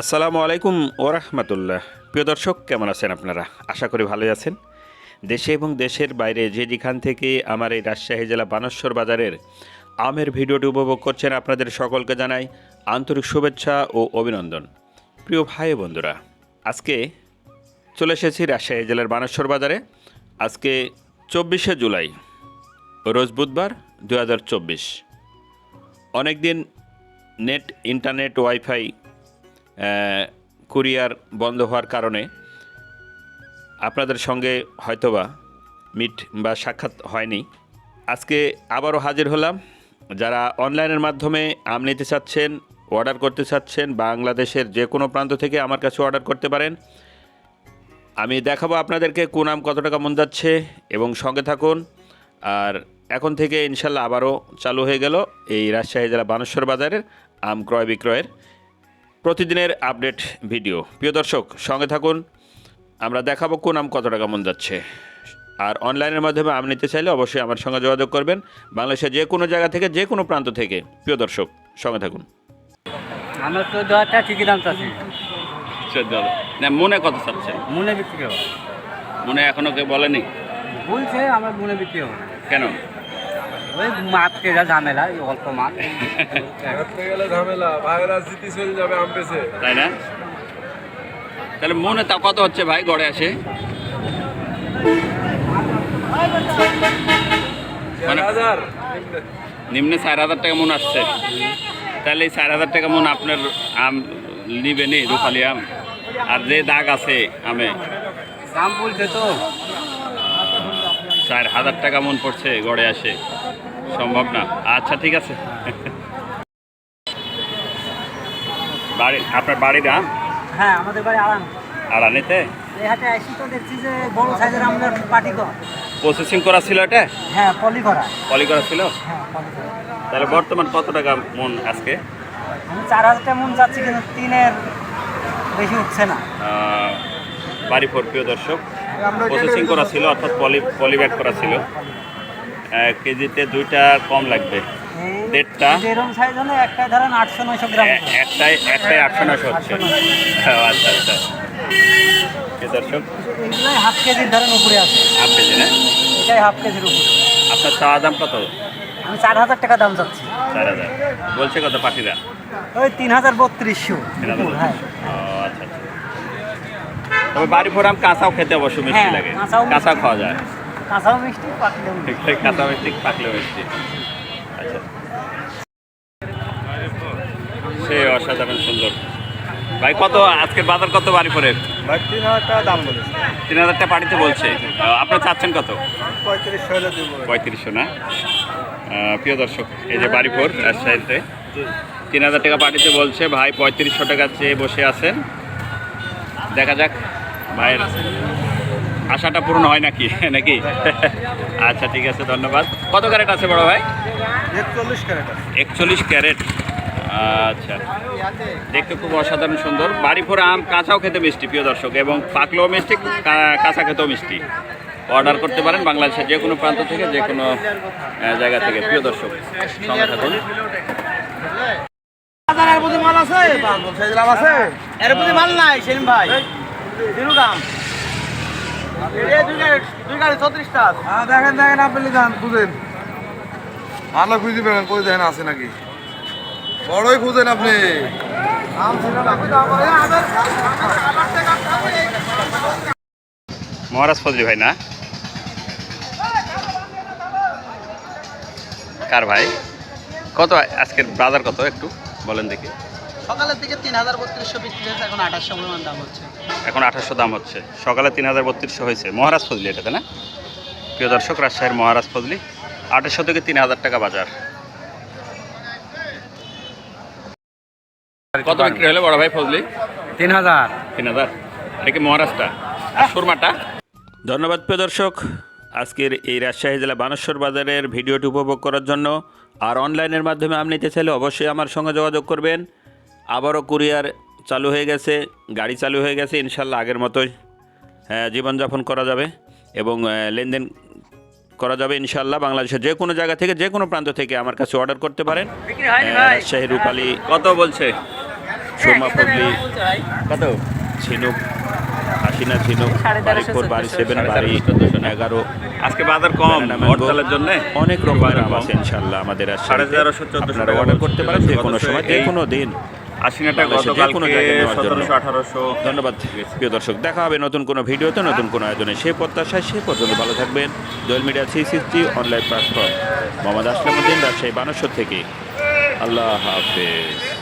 আসসালামু আলাইকুম ওরহমতুল্লাহ প্রিয় দর্শক, কেমন আছেন আপনারা? আশা করি ভালোই আছেন। দেশে এবং দেশের বাইরে যে যেখান থেকে আমার এই রাজশাহী জেলা বানেশ্বর বাজারের আমের ভিডিওটি উপভোগ করছেন, আপনাদের সকলকে জানাই আন্তরিক শুভেচ্ছা ও অভিনন্দন। প্রিয় ভাই বন্ধুরা, আজকে চলে এসেছি রাজশাহী জেলার বানেশ্বর বাজারে। আজকে চব্বিশে জুলাই, রোজ বুধবার দু হাজার চব্বিশ। অনেক দিন নেট, ইন্টারনেট, ওয়াইফাই কুরিয়ার বন্ধ হওয়ার কারণে আপনাদের সঙ্গে হয়তোবা মিট বা সাক্ষাৎ হয়নি। আজকে আবারও হাজির হলাম। যারা অনলাইনের মাধ্যমে আম নিতে চাচ্ছেন, অর্ডার করতে চাচ্ছেন, বাংলাদেশের যে কোনো প্রান্ত থেকে আমার কাছে অর্ডার করতে পারেন। আমি দেখাবো আপনাদেরকে কোন আম কত টাকা মন যাচ্ছে এবং সঙ্গে থাকুন। আর এখন থেকে ইনশাল্লাহ আবারও চালু হয়ে গেল এই রাজশাহী জেলা বানেশ্বর বাজারের আম ক্রয় বিক্রয়ের প্রতিদিনের আপডেট ভিডিও। প্রিয় দর্শক সঙ্গে থাকুন। আমরা দেখাবো কোন আম কত টাকা মন যাচ্ছে। আর অনলাইনের মাধ্যমে আম নিতে চাইলে অবশ্যই আমার সঙ্গে যোগাযোগ করবেন বাংলাদেশের যে কোনো জায়গা থেকে যে কোনো প্রান্ত থেকে। প্রিয় দর্শক সঙ্গে থাকুন। আমরা চোদ্দ হাজার টাকা ঠিকই দাম চাচ্ছি। না মনে কত চাচ্ছেন মনে বিক্রি হবে। মনে এখনও কেউ বলেনি? বলছে আমার মনে বিক্রি হবে কেন? ওই কেজা ঝামেলা এই অল্প মাছ রাখতে গেলে ঝামেলা চলে যাবে আম পেছে তাই না? তাহলে মনে তা কত হচ্ছে ভাই গড়ে আসে? নিম্নে চার হাজার টাকা মন আসছে। তাহলে এই চার হাজার টাকা মন আপনার আম নিবেনি রূপালি আম? আর যে দাগ আছে আমে? দাম বলছে তো। চার হাজার টাকা মন পড়ছে গড়ে আসে। সম্ভব না। আচ্ছা ঠিক আছে। বাড়ি আপনার বাড়ির আম হ্যাঁ আমাদের বাড়ি আরাম। আর আনিতে এই হাটে আসি তো দেখছি যে বড় সাইজের আমাদের পাটি কর। প্রসেসিং করা ছিল এটা? হ্যাঁ পলি করা। পলি করা ছিল? হ্যাঁ তাহলে বর্তমান কত টাকা মন আজকে? আমি চার হাজার টাকা মন যাচ্ছি কিন্তু তিনের বেশি উঠছে না। বাড়ি ফোর প্রিয় দর্শক। প্রসেসিং করা ছিল অর্থাৎ পলি পলিব্যাগ করা ছিল। কেজিতে দুইটা কম লাগবে। দেড়টা? যেরকম সাইজ হলে একটাই ধরেন আটশো নয়শো গ্রাম। একটাই একটাই আটশো নশো হচ্ছে। আচ্ছা আচ্ছা। দর্শক? এগুলোই হাফ কেজির ধরেন উপরে আছে। হাফ কেজি না? এটাই হাফ কেজির উপরে। আপনার চাওয়া দাম কত? আমি চার হাজার টাকা দাম চাচ্ছি। চার হাজার। বলছে কত পাখিরা ওই তিন হাজার বত্রিশশো। হ্যাঁ। তবে বাড়ি ফোর আম কাঁচাও খেতে অবশ্য মিষ্টি হ্যাঁ, লাগে। কাঁচাও কাঁচা খাওয়া যায়। কাঁচাও মিষ্টি পাকলেও মিষ্টি। কাঁচা মিষ্টি পাকলে মিষ্টি। আচ্ছা। সে অসাধারণ সুন্দর। ভাই কত আজকের বাজার কত বাড়ি পরে ভাই তিন হাজার টাকা দাম বলেছে। তিন হাজার টাকা পাড়িতে বলছে আপনার চাচ্ছেন কত? পঁয়ত্রিশশো না? প্রিয় দর্শক এই যে বাড়িপুর রাজশাহীতে। তিন হাজার টাকা পাঠিতে বলছে ভাই পঁয়ত্রিশশো টাকা চেয়ে বসে আছেন। দেখা যাক ভাইয়ের আশাটা পূরণ হয় নাকি? নাকি? আচ্ছা ঠিক আছে ধন্যবাদ। কত ক্যারেট আছে বড় ভাই? একচল্লিশ ক্যারেট একচল্লিশ ক্যারেট। আচ্ছা। দেখতে খুব অসাধারণ সুন্দর। বাড়ি ভরে আম কাঁচাও খেতে মিষ্টি প্রিয় দর্শক এবং পাকলেও মিষ্টি কাঁচা খেতেও মিষ্টি। অর্ডার করতে পারেন বাংলাদেশের যে কোনো প্রান্ত থেকে যে কোনো জায়গা থেকে। প্রিয় দর্শক সঙ্গে থাকুন। মাল আছে? এর প্রতি মাল নাই সেলিম ভাই। দিনু দাম এই দুই গাড়ি দুই গাড়ি ছত্রিশটা হ্যাঁ দেখেন দেখেন আপনি যান খুঁজেন। ভালো খুঁজে পেলেন কই দেখেন আছে নাকি? বড়ই খুঁজেন আপনি। মহারাজ ফজলি ভাই না? কার ভাই? কত আজকের বাজার কত একটু বলেন দেখি। সকালের দিকে তিন হাজার বত্রিশশো বিক্রি হয়েছে এখন আঠাশশো পরিমাণ দাম হচ্ছে। এখন আঠাশশো দাম হচ্ছে। সকালে তিন হাজার বত্রিশশো হয়েছে। মহারাজ ফজলি এটাতে না? প্রিয় দর্শক রাজশাহীর মহারাজ ফজলি আঠাশশো থেকে তিন হাজার টাকা বাজার। কত বিক্রি হলো বড় ভাই ফজলি? তিন হাজার। তিন হাজার। এটা কি মহারাজটা সুরমাটা? ধন্যবাদ প্রিয় দর্শক। আজকের এই রাজশাহী জেলা বানেশ্বর বাজারের ভিডিওটি উপভোগ করার জন্য আর অনলাইনের মাধ্যমে আম নিতে চাইলে অবশ্যই আমার সঙ্গে যোগাযোগ করবেন। আবারও কুরিয়ার চালু হয়ে গেছে গাড়ি চালু হয়ে গেছে ইনশাল্লাহ আগের মতোই হ্যাঁ, জীবনযাপন করা যাবে এবং লেনদেন করা যাবে ইনশাল্লাহ বাংলাদেশের যে কোনো জায়গা থেকে যে কোনো প্রান্ত থেকে আমার কাছে অর্ডার করতে পারেন। রাজশাহী রূপালী কত বলছে? সুরমা পল্লী কত? ঝিনুক হাসিনা ঝিনুক বাড়ি ফোর বাড়ি সেভেন বাড়ি এগারো। আজকে বাজার কম হরতালের জন্য? অনেক রকমের আম আছে ইনশাল্লাহ আমাদের সাড়ে তেরোশো, চোদ্দশো আপনারা অর্ডার করতে পারেন যে কোনো সময় যে কোনো দিন। কোনো গতকালকে। সতেরোশো আঠারোশো ধন্যবাদ প্রিয় দর্শক। দেখা হবে নতুন কোনো ভিডিওতে নতুন কোনো আয়োজনে। সে প্রত্যাশায় সে পর্যন্ত ভালো থাকবেন। Doyel media three sixty online platform. Mohammad Aslamuddin Rajshahi Baneshwar থেকে। আল্লাহ হাফেজ।